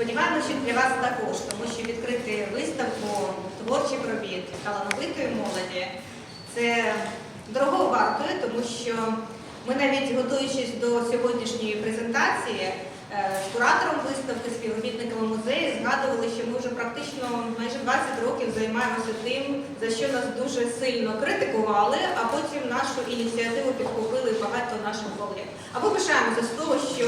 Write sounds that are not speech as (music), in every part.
Сподіваємося, що для вас також, тому що відкрити виставку творчих робіт талановитої молоді це дорого вартує, тому що ми навіть готуючись до сьогоднішньої презентації е, з куратором виставки, співробітниками музею, згадували, що ми практично майже 20 років займаємося тим, за що нас дуже сильно критикували, а потім нашу ініціативу підхопили багато наших колег. А ми пишаємося з того, що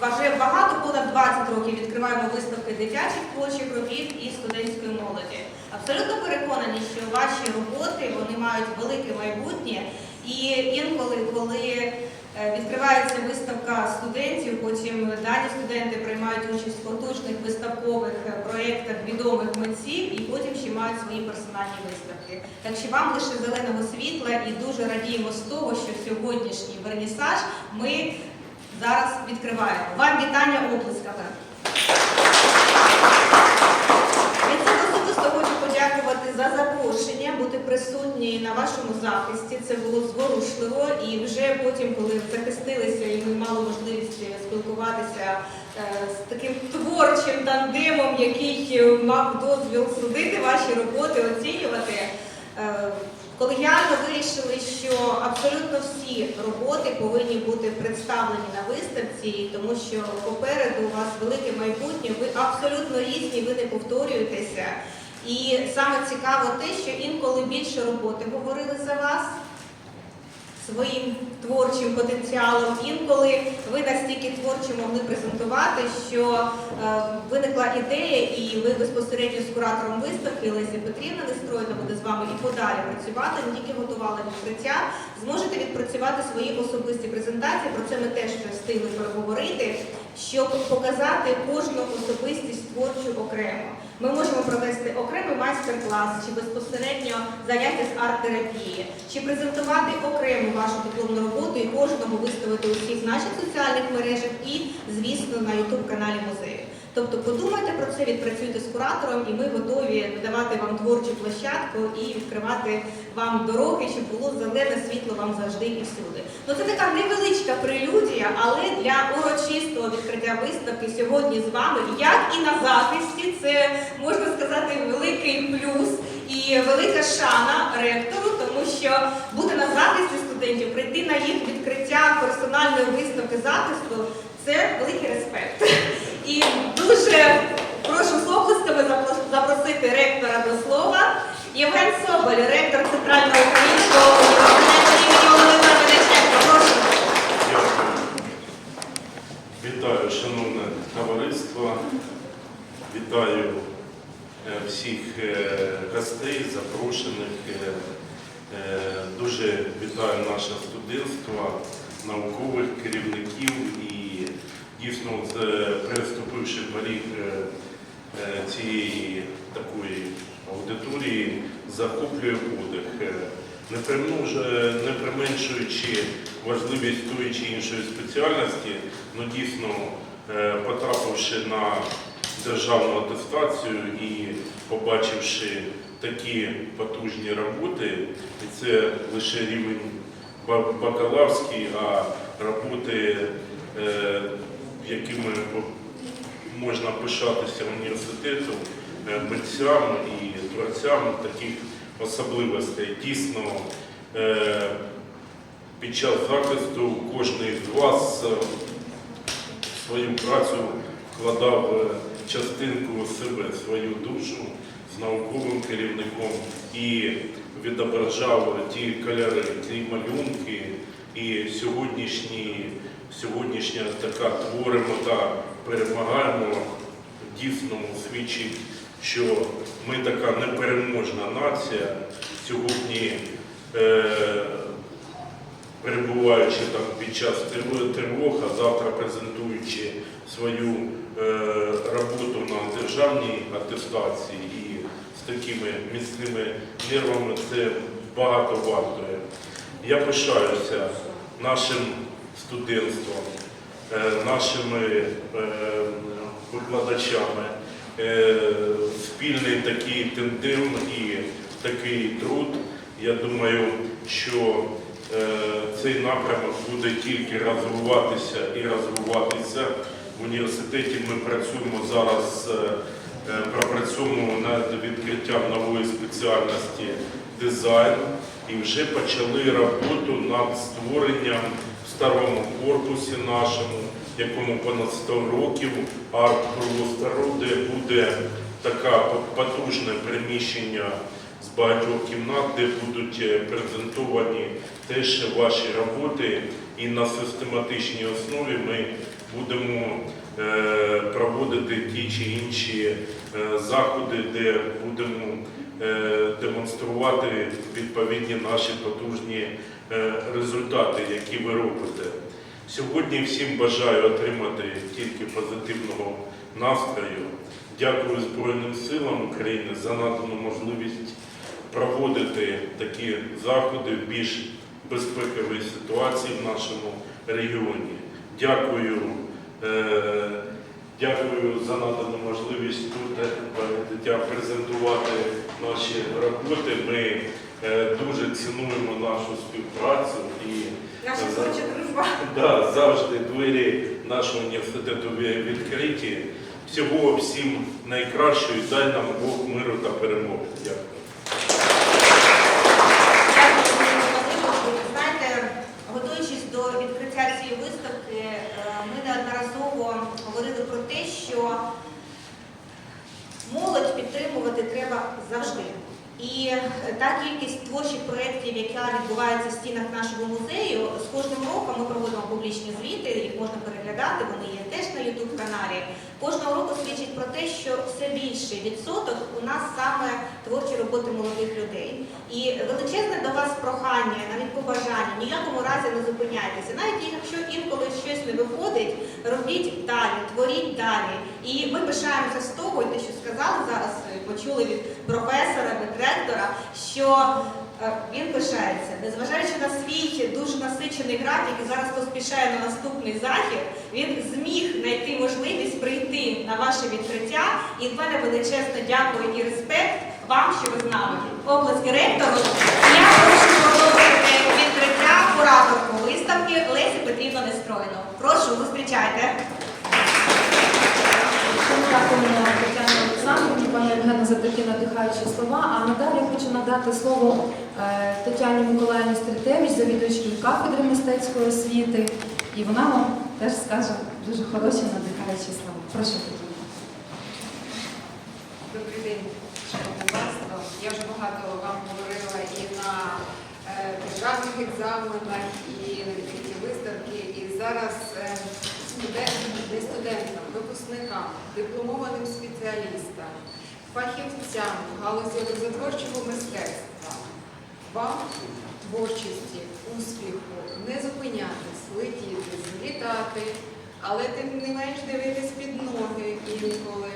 вже багато понад 20 років відкриваємо виставки дитячих творчих робіт і студентської молоді. Абсолютно переконані, що ваші роботи вони мають велике майбутнє. І інколи, коли відкривається виставка студентів, потім дані студенти приймають участь в потужних виставкових е, проєктах відомих митців і потім ще мають свої персональні виставки. Так що вам лише зеленого світла і дуже радіємо з того, що сьогоднішній вернісаж ми зараз відкриваємо. Вам вітання оплесками. Від себе особисто хочу подякувати за запрошення, бути на вашому захисті. Це було зворушливо. І вже потім, коли захистилися, і ми мали можливість спілкуватися е, з таким творчим тандемом, який е, мав дозвіл судити ваші роботи, оцінювати. е, Колегіально вирішили, що абсолютно всі роботи повинні бути представлені на виставці, тому що попереду у вас велике майбутнє, ви абсолютно різні, ви не повторюєтеся. І саме цікаво те, що інколи більше роботи говорили за вас своїм творчим потенціалом. Інколи ви настільки творчо могли презентувати, що е, виникла ідея, і ви безпосередньо з куратором виставки Лесі Петрівна Нестройна буде з вами і подалі працювати, не тільки готували відкриття, зможете відпрацювати свої особисті презентації. Про це ми теж встигли переговорити, щоб показати кожну особистість творчу окремо. Ми можемо провести окремий майстер-клас чи безпосередньо заняття з арт-терапії, чи презентувати окрему вашу дипломну роботу і кожному виставити у всіх наших соціальних мережах і, звісно, на youtube каналі музею. Тобто подумайте про це, відпрацюйте з куратором, і ми готові надавати вам творчу площадку і відкривати вам дороги, щоб було зелене світло вам завжди і всюди. Ну це така невеличка прелюдія, але для урочистого відкриття виставки сьогодні з вами, як і на захисті, це можна сказати великий плюс і велика шана ректору, тому що бути на захисті студентів, прийти на їх відкриття персональної виставки захисту це великий респект. І дуже прошу з запросити ректора до слова. Євген Соболь, ректор Центрального українського університету імені Володимира Величенка. Прошу. Вітаю, шановне товариство. Вітаю е, всіх е, гостей, запрошених. Е, Дуже вітаю наше студентство, наукових керівників і дійсно, е, переступивши поріг е, е, цієї такої аудиторії, захоплює подих. Не применшуючи важливість тої чи іншої спеціальності, ну дійсно потрапивши на державну атестацію і побачивши такі потужні роботи, і це лише рівень ба- бакалаврський, а роботи, якими можна пишатися університету, е, митцям і творцям таких особливостей. Дійсно, е, під час захисту кожен з вас е, свою працю вкладав частинку себе, свою душу з науковим керівником і відображав ті кольори, ті малюнки. І сьогоднішні, сьогоднішня така творимо та перемагаємо дійсно свідчить, що ми така непереможна нація сьогодні. Е, перебуваючи там під час тривог- а завтра презентуючи свою е, роботу на державній атестації і з такими міцними нервами, це багато вартує. Я пишаюся нашим студентством, е, нашими е, викладачами. Е, Спільний такий тендем і такий труд. Я думаю, що цей напрямок буде тільки розвиватися і розвиватися. в університеті ми працюємо зараз, пропрацьовуємо над відкриттям нової спеціальності дизайн і вже почали роботу над створенням старому корпусі нашому, якому понад 100 років, арт-простору, де буде таке потужне приміщення з багатьох кімнат, де будуть е, презентовані теж ваші роботи, і на систематичній основі ми будемо е, проводити ті чи інші е, заходи, де будемо демонструвати відповідні наші потужні результати, які ви робите. Сьогодні всім бажаю отримати тільки позитивного настрою. Дякую Збройним силам України за надану можливість проводити такі заходи в більш безпековій ситуації в нашому регіоні. Дякую, е, дякую за надану можливість тут е, презентувати наші роботи. Ми е, дуже цінуємо нашу співпрацю і Наша творча дружба. Да, завжди двері нашого університету відкриті. Всього всім найкращого і дай нам Бог миру та перемоги. Дякую. Е, молодь підтримувати треба завжди. І е, та кількість творчих проєктів, яка відбувається в стінах нашого музею, з кожним роком ми проводимо публічні звіти, їх можна переглядати, вони є теж на youtube каналі. Кожного року свідчить про те, що все більший відсоток у нас саме творчі роботи молодих людей. І величезне до вас прохання, навіть побажання, ні в якому разі не зупиняйтеся. Навіть якщо інколи щось не виходить, робіть далі, творіть далі. І ми пишаємося з того, те, що сказали зараз, е, почули від професора, від ректора, що він пишається, незважаючи на свій дуже насичений графік і зараз поспішає на наступний захід, він зміг знайти можливість прийти на ваше відкриття. І в мене величезне дякую і респект вам, що ви з нами. Обласки ректору. Я прошу продовжити відкриття кураторку виставки Лесі Петрівну Нестройну. Прошу, зустрічайте. Дякуємо Тетяні Олександрівні, пані Євгену, за такі надихаючі слова. А надалі хочу надати слово е, Тетяні Миколаївні Стрітевич, завідувачці кафедри мистецької освіти. І вона вам теж скаже дуже хороші надихаючі слова. Прошу Тетяна. Добрий день, шановне панство. Я вже багато вам говорила і на е, державних екзаменах, і на відкритті виставки. І зараз е, студентам, не студентам, випускникам, дипломованим спеціалістам, фахівцям галузі образотворчого мистецтва. Вам творчості, успіху, не зупинятись, летіти, злітати, але тим не менш дивитись під ноги інколи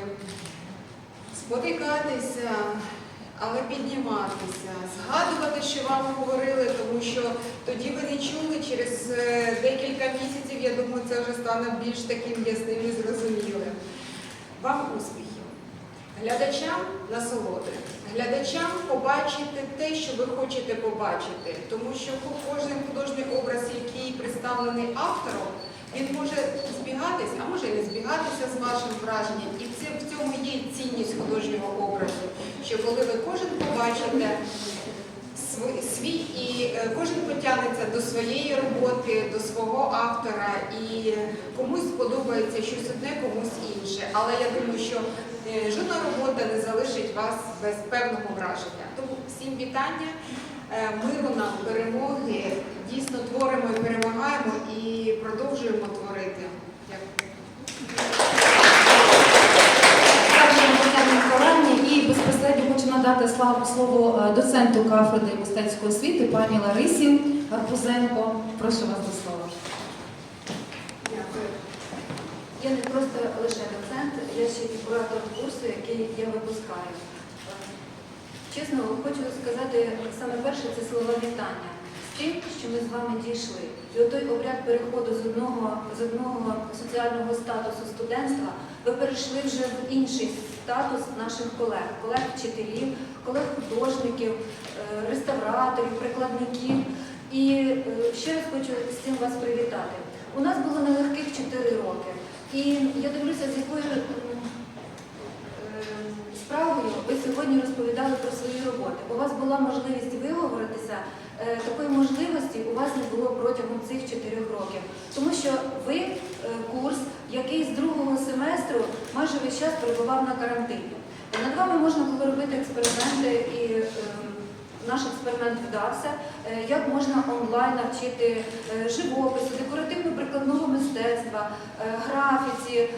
спотикатися, але підніматися, згадувати, що вам говорили, тому що тоді ви не чули, через е, декілька місяців, я думаю, це вже стане більш таким ясним і зрозумілим. Вам успіхів. Глядачам насолоди, глядачам побачити те, що ви хочете побачити, тому що кожен художній образ, який представлений автором, він може збігатись, а може не збігатися з вашим враженням. І це в цьому є цінність художнього образу, що коли ви кожен побачите свій, і е, кожен потягнеться до своєї роботи, до свого автора, і комусь сподобається щось одне, комусь інше. Але я думаю, що е, жодна робота не залишить вас без певного враження. Тому всім вітання, е, миру нам, перемоги. Дійсно творимо і перемагаємо і продовжуємо творити. Дякую. Дякуємо Тетяні Миколаївні і безпосередньо хочу надати слово е, доценту кафедри мистецької освіти пані Ларисі Гарпузенко. Прошу вас до слова. Дякую. Я не просто лише доцент, я ще і куратор курсу, який я випускаю. Чесно, хочу сказати, саме перше це слова вітання тим, що ми з вами дійшли. І отой обряд переходу з одного, з одного соціального статусу студентства ви перейшли вже в інший статус наших колег, колег-вчителів, колег-художників, е, реставраторів, прикладників. І е, ще раз хочу з цим вас привітати. У нас було нелегких 4 роки. І я дивлюся, з якою справою ви сьогодні розповідали про свої роботи. У вас була можливість виговоритися. Е, Такої можливості у вас не було протягом цих чотирьох років, тому що ви е, курс, який з другого семестру майже весь час перебував на карантині. Над вами можна було робити експерименти, і е, наш експеримент вдався. Е, Як можна онлайн навчити е, живопису, декоративно-прикладного мистецтва, е, графіці,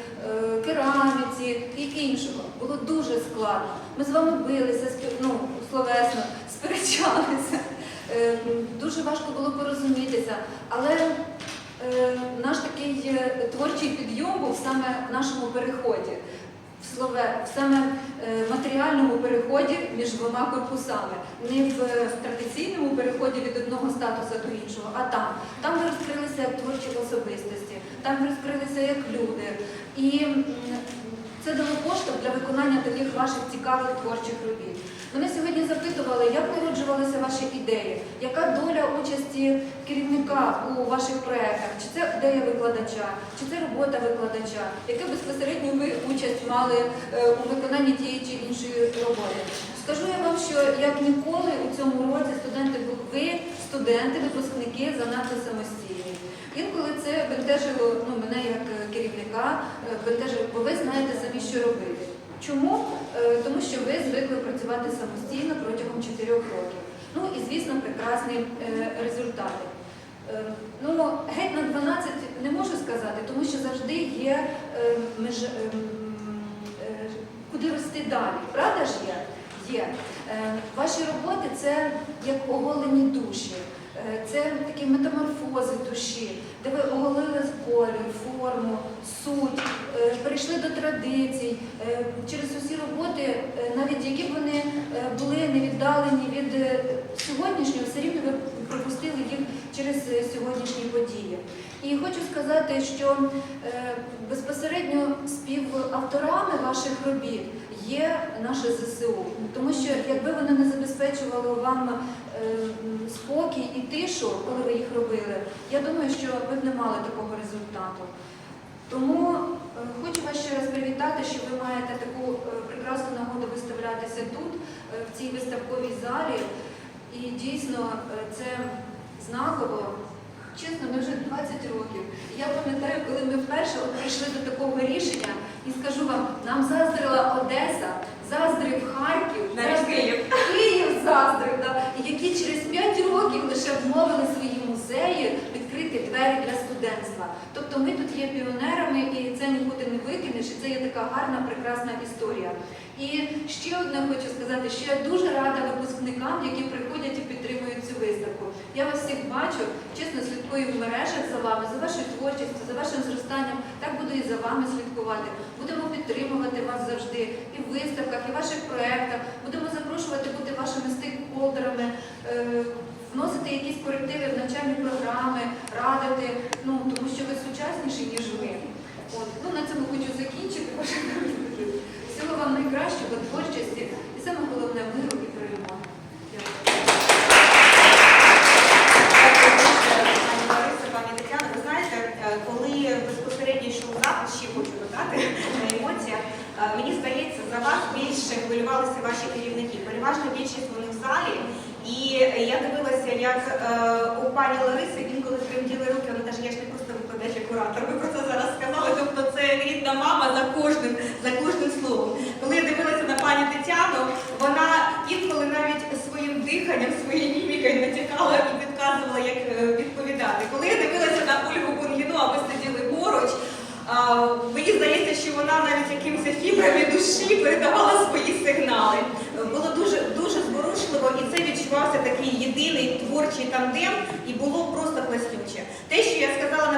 е, і іншого. Було дуже складно. Ми з вами билися, ну, словесно, сперечалися. Е, Дуже важко було порозумітися, але е, наш такий е, творчий підйом був саме в нашому переході, в слове, саме е, матеріальному переході між двома корпусами, не в традиційному переході від одного статусу до іншого, а там. Там ви розкрилися як творчі особистості, там ви розкрилися як люди. І це дало поштовх для виконання таких ваших цікавих творчих робіт. Мене сьогодні запитували, як народжувалися ваші ідеї, яка доля участі керівника у ваших проєктах, чи це ідея викладача, чи це робота викладача, яку безпосередньо ви участь мали е, у виконанні тієї чи іншої роботи. Скажу я вам, що як ніколи у цьому році студенти ви, студенти, випускники занадто самостійні. Інколи це бентежило ну, мене як е, керівника, е, бентежило, бо ви знаєте самі, що робити. Чому? Е, Тому що ви звикли працювати самостійно протягом 4 років. Ну і, звісно, прекрасні е, результати. Е, Ну, геть на 12 не можу сказати, тому що завжди є меж, куди рости далі. Правда ж є? Є. Ваші роботи це як оголені душі. Е, Це такі метаморфози душі, де ви оголили колір, форму, суть, е, перейшли до традицій. Е, Через усі роботи, навіть які б вони були не віддалені від сьогоднішнього, все рівно ви пропустили їх через сьогоднішні події. І хочу сказати, що безпосередньо співавторами ваших робіт є наше ЗСУ, тому що якби вони не забезпечували вам е, спокій і тишу, коли ви їх робили, я думаю, що ви б не мали такого результату. Тому е, хочу вас ще раз привітати, що ви маєте таку е, прекрасну нагоду виставлятися тут, в цій виставковій залі. І дійсно це знаково. Чесно, ми вже 20 років. Я пам'ятаю, коли ми вперше от прийшли до такого рішення, і скажу вам, нам заздрила Одеса, заздрив Харків, заздрив Київ. Київ заздрив, да, які через 5 років лише вмовили свої музеї відкрити двері для студентства. Тобто ми тут є піонерами, і це нікуди не викинеш, і це є така гарна, прекрасна історія. І ще одне хочу сказати, що я дуже рада випускникам, які приходять і підтримують цю виставку. Я вас всіх бачу, чесно слідкую в мережах за вами, за вашою творчістю, за вашим зростанням. Так буду і за вами слідкувати. Будемо підтримувати вас завжди і в виставках, і в ваших проєктах. Будемо запрошувати бути вашими стейкхолдерами, е, вносити якісь корективи в навчальні програми, радити, ну тому що ви сучасніші, ніж ми. От. Ну, на цьому хочу закінчити. Всього вам найкращого, творчості і саме головне миру і перемоги. Дякую. Пані Лариса, пані Тетяна, ви знаєте, е, коли безпосередньо йшов запис, ще хочу додати на емоціях, е, мені здається, за вас більше хвилювалися ваші керівники. Переважна більшість вони в залі. І я дивилася, як е, у пані Лариси інколи тремтіли руки, вона каже, я ж не просто викладач, а куратор. Ви про це зараз сказали. Тобто це рідна мама за кожним, за кожним словом. Коли я дивилася на пані Тетяну, вона інколи навіть своїм диханням, своєю мімікою натякала і підказувала, як е, відповідати. Коли я дивилася на Ольгу Бунгіну, а ви сиділи поруч, а, мені здається, що вона навіть якимось фібрами душі передавала свої сигнали. Е, Було дуже дуже зворушливо, і це відчувався такий єдиний творчий тандем, і було просто класнюче. Те, що я сказала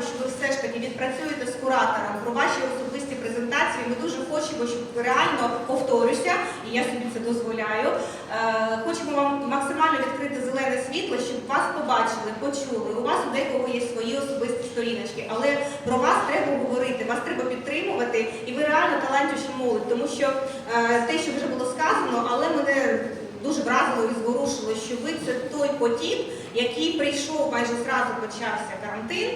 початку, що ви все ж таки відпрацюєте з куратором про ваші особисті презентації, ми дуже хочемо, щоб ви реально повторюся, і я собі це дозволяю. Е, хочемо вам максимально відкрити зелене світло, щоб вас побачили, почули. У вас у декого є свої особисті сторіночки, але про вас треба говорити, вас треба підтримувати, і ви реально талантюча молодь, тому що е, те, що вже було сказано, але мене дуже вразило і зворушило, що ви це той потік, який прийшов майже зразу почався карантин.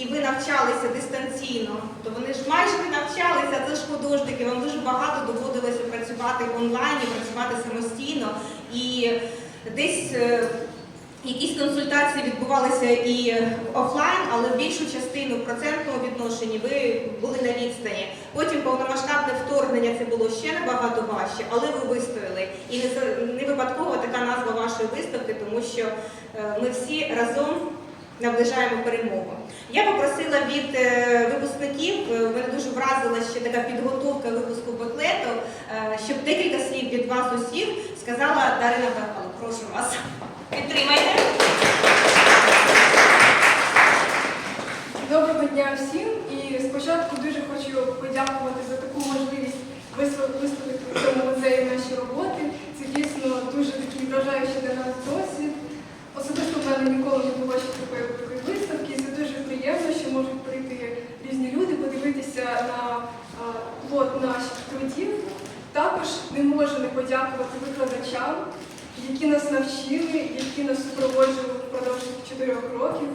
І ви навчалися дистанційно, то вони ж майже не навчалися, це ж художники, вам дуже багато доводилося працювати в онлайні, працювати самостійно. І десь е, якісь консультації відбувалися і офлайн, але більшу частину в процентному відношенні ви були на відстані. Потім повномасштабне вторгнення це було ще набагато важче, але ви вистояли. І не, випадково така назва вашої виставки, тому що е, ми всі разом наближаємо перемогу. Я попросила від е, випускників, е, мене дуже вразила ще така підготовка випуску буклету, е, щоб декілька слів від вас усіх сказала Дарина Бахало. Прошу вас. Підтримайте. Доброго дня всім і спочатку дуже хочу подякувати за таку можливість виставити в цьому музеї наші роботи. Це дійсно дуже такий вражаючий для нас досвід. Особисто в мене ніколи не було ще такої великої. Приємно, що можуть прийти різні люди, подивитися на плод наших трудів. Також не можу не подякувати викладачам, які нас навчили, які нас супроводжували впродовж чотирьох років.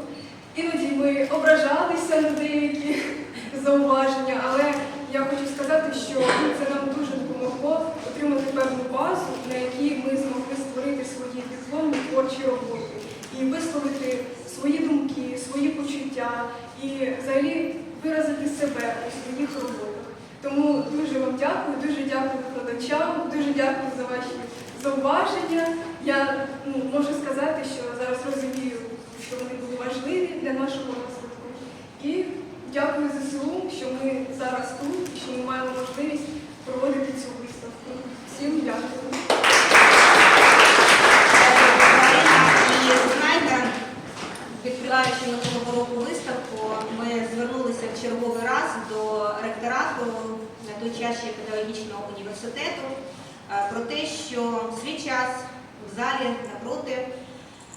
Іноді ми ображалися на деякі (laughs) зауваження, але я хочу сказати, що це нам дуже допомогло отримати певну базу, на якій ми змогли створити свої дипломні творчі роботи і висловити свої думки, свої почуття і взагалі виразити себе у своїх роботах. Тому дуже вам дякую, дуже дякую викладачам, дуже дякую за ваші зауваження. Я ну, можу сказати, що зараз розумію, що вони були важливі для нашого розвитку. І дякую ЗСУ, що ми зараз тут, що ми маємо можливість проводити цю виставку. Всім дякую. І знаєте, відкриваючи минулого року виставку, ми звернулися в черговий раз до ректорату на той час ще педагогічного університету е, про те, що в свій час залі напроти,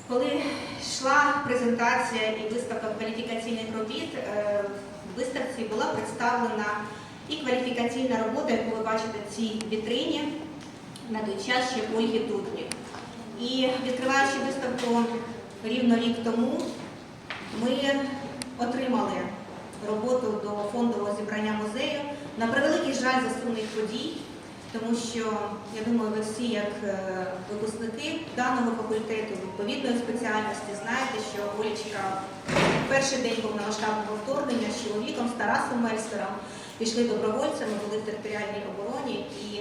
коли йшла презентація і виставка кваліфікаційних робіт, е, в виставці була представлена і кваліфікаційна робота, яку ви бачите в цій вітрині, на той час ще Ольги Дуднік. І відкриваючи виставку рівно рік тому, ми отримали роботу до фондового зібрання музею. На превеликий жаль засунутих подій, тому що я думаю, ви всі, як е, випускники даного факультету відповідної спеціальності, знаєте, що Олічка перший день повномасштабного вторгнення з чоловіком, з Тарасом Мельстером пішли добровольцями, були в територіальній обороні і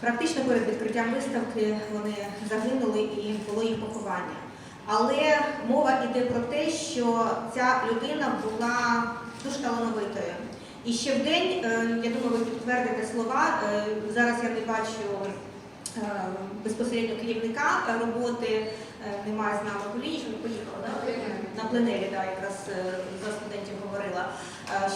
Практично перед відкриттям виставки вони загинули і було їх поховання. Але мова йде про те, що ця людина була дуже талановитою. І ще в день, е, я думаю, ви підтвердите слова. е, Зараз я не бачу е, безпосередньо керівника роботи, немає з нами Полініч, він поїхала, да? на пленері, да, якраз за студентів говорила.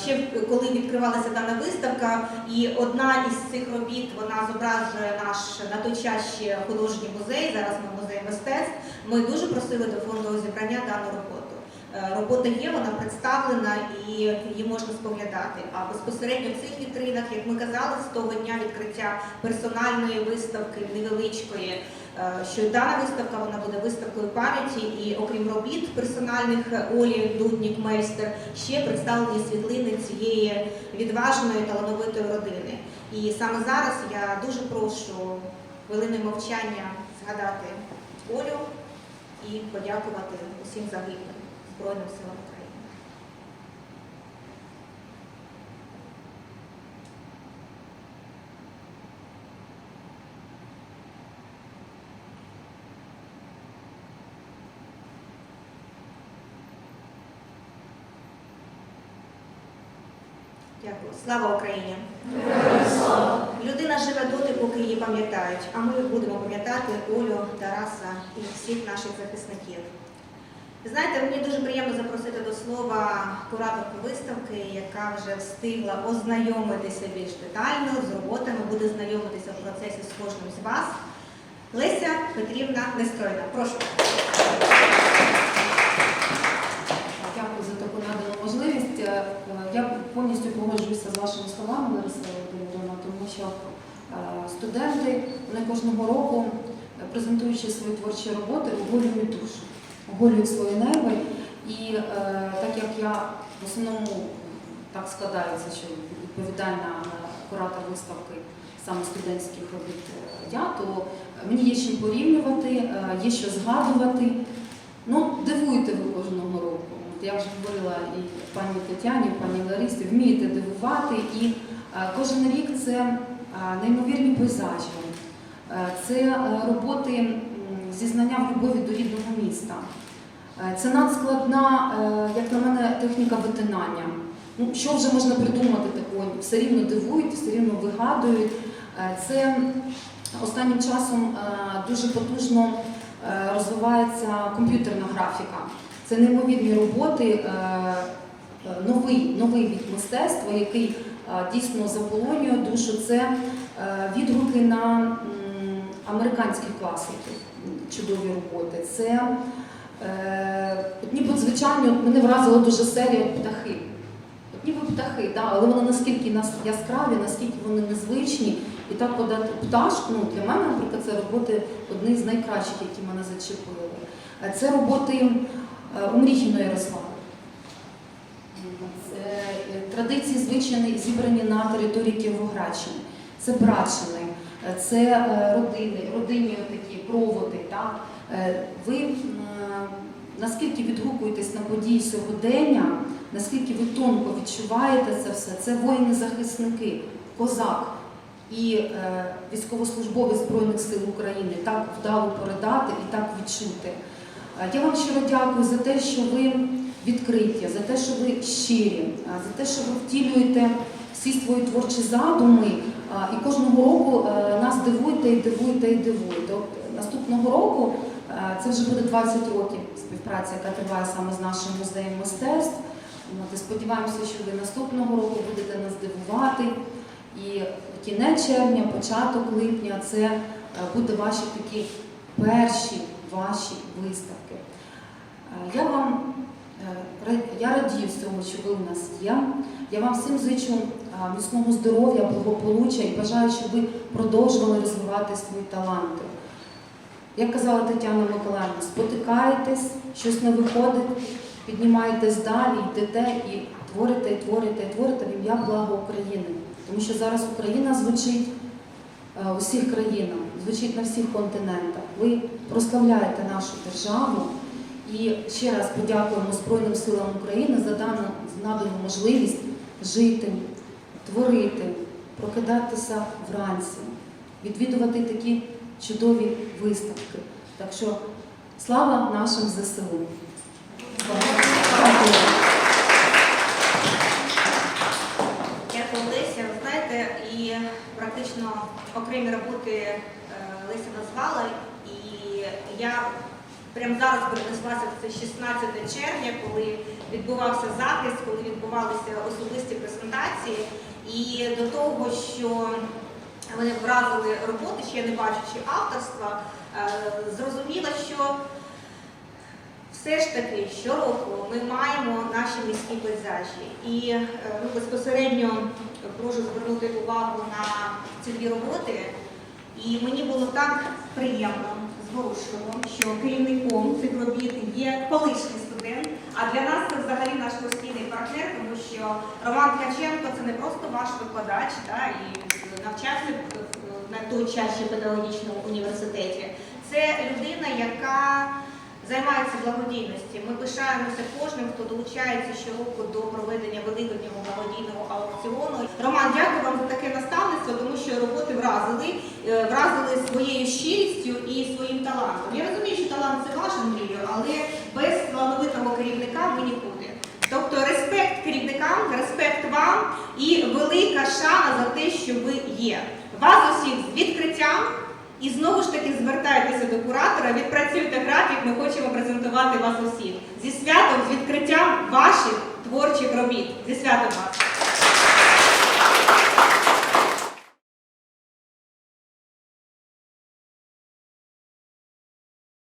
Ще коли відкривалася дана виставка, і одна із цих робіт вона зображує наш на той час ще художній музей. Зараз ми музей мистецтв. Ми дуже просили до фондового зібрання дану роботу. Е, Робота є, вона представлена і її можна споглядати. А безпосередньо в цих вітринах, як ми казали, з того дня відкриття персональної виставки невеличкої, е, що дана виставка вона буде виставкою пам'яті, і окрім робіт персональних Олі Дуднік Мейстер, ще представлені світлини цієї відважної талановитої родини. І саме зараз я дуже прошу хвилиною мовчання згадати Олю і подякувати усім загиблим Збройним силам України. Дякую. Слава Україні! Людина живе доти, поки її пам'ятають, а ми будемо пам'ятати Олю, Тараса і всіх наших захисників. Знаєте, мені дуже приємно запросити до слова кураторку виставки, яка вже встигла ознайомитися більш детально з роботами, буде знайомитися в процесі з кожним з вас. Леся Петрівна Нестройна. Прошу. Дякую за таку надану можливість. Е, Я повністю погоджуюся з вашими словами, Лариса Володимирівна, тому що е, студенти вони кожного року, е, презентуючи свої творчі роботи, оголюють душу, оголюють свої нерви. І е, так як я в основному так складається, що відповідальна е, куратор виставки саме студентських робіт е, я, то мені є чим порівнювати, е, є що згадувати. Ну, дивуєте ви кожного року. От я вже говорила і пані Тетяні, і пані Ларисі, вмієте дивувати. І е, кожен рік це е, неймовірні пейзажі, е, це е, роботи м, зі знання в любові до рідного міста. Е, Це надскладна, е, як на мене, техніка витинання. Ну, що вже можна придумати такого? Все рівно дивують, все рівно вигадують. Е, Це останнім часом дуже потужно розвивається комп'ютерна графіка. Це неймовірні роботи, новий, новий від мистецтва, який дійсно заполонює душу. Це відгуки на м, американських класиків, чудові роботи. Це от ніби звичайно от мене вразила дуже серія птахи. От ніби птахи, да, але вони наскільки яскраві, наскільки вони незвичні. І так подати пташку, ну для мене, наприклад, це роботи одні з найкращих, які мене зачепили. Е, Це роботи е, Умріхіної Ярослави. Це е, традиції звичайні зібрані на території Кіровоградщини. Це братчини, е, це е, родини, родинні такі проводи. Так? Е, Ви м, наскільки відгукуєтесь на події сьогодення, наскільки ви тонко відчуваєте це все, це воїни-захисники, козак і е, військовослужбовець Збройних сил України так вдало передати і так відчути. Е, Я вам щиро дякую за те, що ви відкриті, за те, що ви щирі, е, за те, що ви втілюєте всі свої творчі задуми. е, І кожного року нас дивуєте і дивуєте і дивуєте. Наступного року це вже буде 20 років співпраці, яка триває саме з нашим музеєм мистецтв. От, сподіваємося, що ви наступного року будете нас дивувати. І кінець червня, початок липня це е, буде ваші такі перші ваші виставки. Е, Я вам е, я радію всьому, що ви у нас є. Я вам всім зичу е, міцного здоров'я, благополуччя і бажаю, щоб ви продовжували розвивати свої таланти. Як казала Тетяна Миколаївна, спотикаєтесь, щось не виходить, піднімаєтесь далі, йдете і творите, і творите, і творите в ім'я блага України. Тому що зараз Україна звучить е, у всіх країнах, звучить на всіх континентах. Ви прославляєте нашу державу і ще раз подякуємо Збройним силам України за дану надану можливість жити, творити, прокидатися вранці, відвідувати такі чудові виставки. Так що слава нашим ЗСУ! Дякую. Леся. Знаєте, і практично окремі роботи е, Леся назвала, і я прямо зараз перенеслася в це 16 червня, коли відбувався захист, коли відбувалися особисті презентації. І до того, що мене вразили роботи, ще не бачачи авторства, е, зрозуміла, що все ж таки щороку ми маємо наші міські пейзажі. І е, ну, безпосередньо прошу звернути увагу на ці дві роботи. І мені було так приємно, зворушливо, що керівником цих робіт є колишній студент, а для нас це взагалі наш постійний партнер, тому що Роман Ткаченко це не просто ваш викладач та, і навчався на той час ще педагогічному університеті. Це людина, яка займається благодійністю. Ми пишаємося кожним, хто долучається щороку до проведення великоднього благодійного аукціону. Роман, дякую вам за таке наставництво, тому що роботи вразили, е, вразили своєю щирістю і своїм талантом. Я розумію, що талант це ваш Андрію, але без талановитого керівника ми нікуди. Керівникам, респект вам і велика шана за те, що ви є. Вас усіх з відкриттям. І знову ж таки звертайтеся до куратора, відпрацюйте графік, ми хочемо презентувати вас усіх. Зі святом, з відкриттям ваших творчих робіт. Зі святом вас!